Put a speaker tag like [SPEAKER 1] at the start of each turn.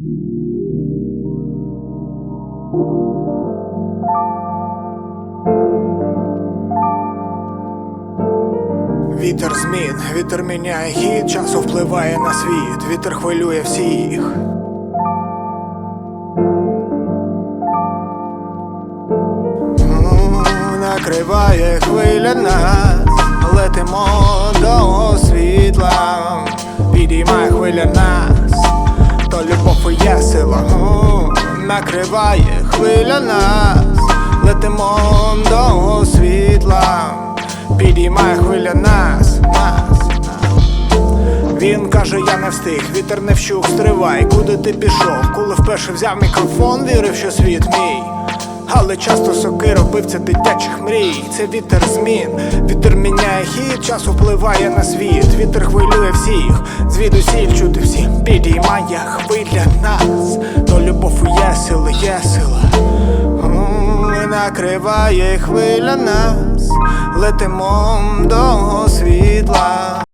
[SPEAKER 1] Вітер змін, вітер міняє хід, часу впливає на світ, вітер хвилює всіх. Накриває хвиля нас, летимо до світла, підіймає хвиля нас, то любов є сила, накриває хвиля нас, летимо до світла, підіймає хвиля нас, нас. Він каже, я не встиг, вітер не вщух, стривай, куди ти пішов? Коли вперше взяв мікрофон, вірив, що світ мій. Але часто соки робив це дитячих мрій. Це вітер змін, вітер міняє хід, час впливає на світ, вітер хвилює всіх, звідусіль чути всім, підіймає хвиля нас, то любов є сила, є сила. Накриває хвиля нас, летимо до світла.